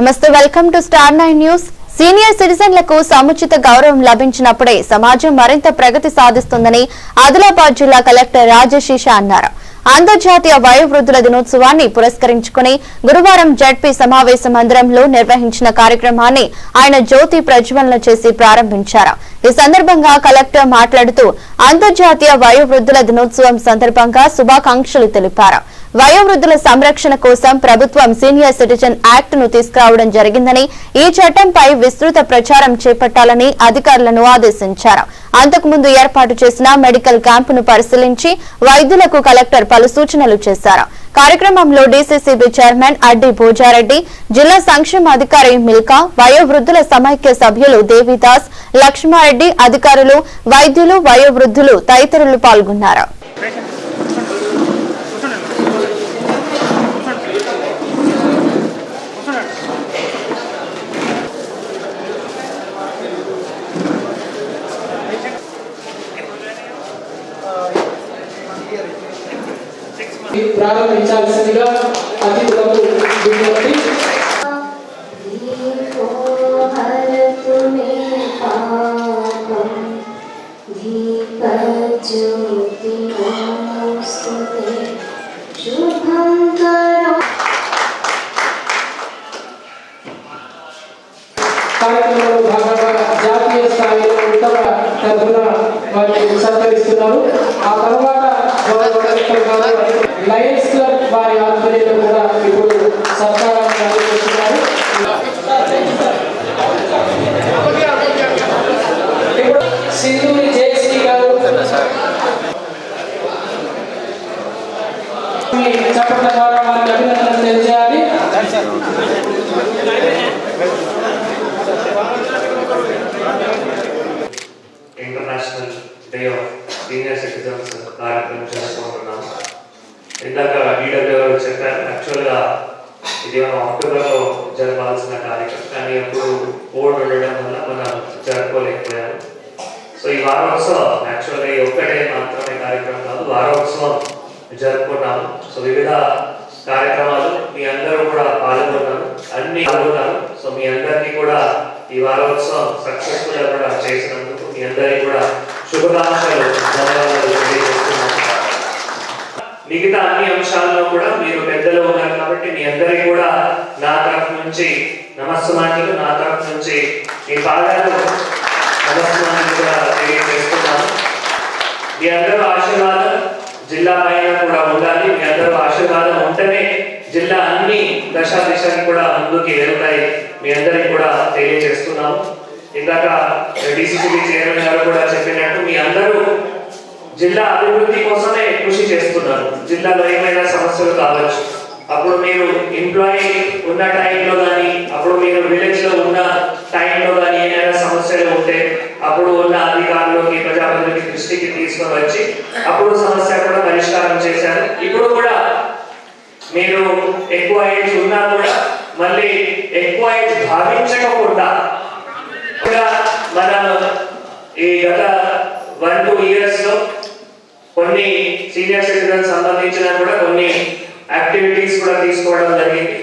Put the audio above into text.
నమస్తే welcome to star nine news. Senior సిటిజన్లకు సముచిత గౌరవం లభించినప్పుడే సమాజం మరింత ప్రగతి సాధిస్తుందని ఆదిలాబాద్ జిల్లా కలెక్టర్ రాజశీష అన్నారు. అంతర్జాతీయ వయోవృద్ధుల దినోత్సవాన్ని పురస్కరించుకుని గురువారం జడ్పీ సమావేశ మందిరంలో నిర్వహించిన కార్యక్రమాన్ని ఆయన జ్యోతి ప్రజ్వలన చేసి ప్రారంభించారు. ఈ సందర్భంగా కలెక్టర్ మాట్లాడుతూ అంతర్జాతీయ వయోవృద్ధుల దినోత్సవం సందర్భంగా శుభాకాంక్షలు తెలిపారు. వయోవృద్ధుల సంరక్షణ కోసం ప్రభుత్వం సీనియర్ సిటిజన్ యాక్ట్ను తీసుకురావడం జరిగిందని ఈ చట్టంపై విస్తృత ప్రచారం చేపట్టాలని అధికారులను ఆదేశించారు. అంతకుముందు ఏర్పాటు చేసిన మెడికల్ క్యాంపును పరిశీలించి వైద్యులకు కలెక్టర్ పలు సూచనలు చేశారు. కార్యక్రమంలో డీసీసీబీ చైర్మన్ అడ్డి భోజారెడ్డి జిల్లా సంక్షేమ అధికారి మిల్కా వయోవృద్ధుల సమైక్య సభ్యులు దేవిదాస్ లక్ష్మారెడ్డి అధికారులు వైద్యులు వయోవృద్ధులు తదితరులు పాల్గొన్నారు. ప్రారంభించాల్సిందిగా అతిథులకు విజ్ఞప్తి దీపజ్యోతి నమస్కారం కార్యక్రమంలో భాగంగా జాతీయ స్థాయిలో ఉత్తమ తరఫున వారిని సత్కరిస్తున్నారు. ఆ తర్వాత లయన్స్ క్లబ్ వారి ఆధ్వర్యంలో కూడా ఇప్పుడు సత్కారాన్ని అందజేస్తున్నారు సింధూరి జయశ్రీ గారు చెప్పండి డే సీనియర్ సిటిజన్స్ కార్యక్రమం చేసుకుంటున్నాం ఇందాక డీడబ్ల్యూ గారు చెప్పారు యాక్చువల్గా ఇది మనం అక్టోబర్లో జరపాల్సిన కార్యక్రమం. కానీ ఎప్పుడు కోవిడ్ ఉండడం వల్ల మనం జరుపుకోలేకపోయాము. సో ఈ వారోత్సవం యాక్చువల్గా ఈ ఒక్కటే మాత్రమే కార్యక్రమం కాదు వారోత్సవం జరుపుకున్నాము. సో వివిధ కార్యక్రమాలు మీ అందరూ కూడా పాల్గొన్నారు అన్ని పాల్గొన్నారు. సో మీ అందరినీ కూడా ఈ వారోత్సవం సక్సెస్ఫుల్గా కూడా చేసినందుకు మీ అందరికీ కూడా శుభాకాంక్షలు మిగతా అన్ని అంశాల్లో కూడా మీరు పెద్దలు ఉన్నారు కాబట్టి మీ అందరికీ కూడా నా తరఫు నుంచి నమస్సుమాంజలు నా తరఫు నుంచి మీ పాదాలు నమస్సుమాంజలు కూడా తెలియజేస్తున్నాను. మీ అందరూ ఆశీర్వాదం జిల్లా పైన కూడా ఉండాలి. మీ అందరూ ఆశీర్వాదం ఉంటేనే జిల్లా అన్ని దశ దిశలు కూడా ముందుకి వెళ్తాయి. మీ అందరికి కూడా తెలియజేస్తున్నాము. ఇందాక డిసిసిబి చైర్మన్ గారు కూడా చెప్పినట్టు మీ అందరూ జిల్లా అభివృద్ధి కోసమే కృషి చేస్తున్నారు. జిల్లాలో ఏమైనా సమస్యలు కావచ్చు. అప్పుడు మీరు ఎంప్లాయీ ఉన్న టైంలో కానీ అప్పుడు మీరు విలేజ్లో ఉన్న టైంలో కానీ ఏమైనా సమస్యలు ఉంటే అప్పుడు ఉన్న అధికారులకి ప్రజాప్రతినిధి దృష్టికి తీసుకొని వచ్చి అప్పుడు సమస్య కూడా పరిష్కారం చేశారు. ఇప్పుడు కూడా మీరు ఎక్కువ ఏజ్ ఉన్నా కూడా మళ్ళీ ఎక్కువ ఏజ్ భావించకుండా కూడా మనం ఈ గత వన్ టూ ఇయర్స్లో కొన్ని సీనియర్ సిటిజన్ సంబంధించిన కూడా కొన్ని యాక్టివిటీస్ కూడా తీసుకోవడం జరిగింది.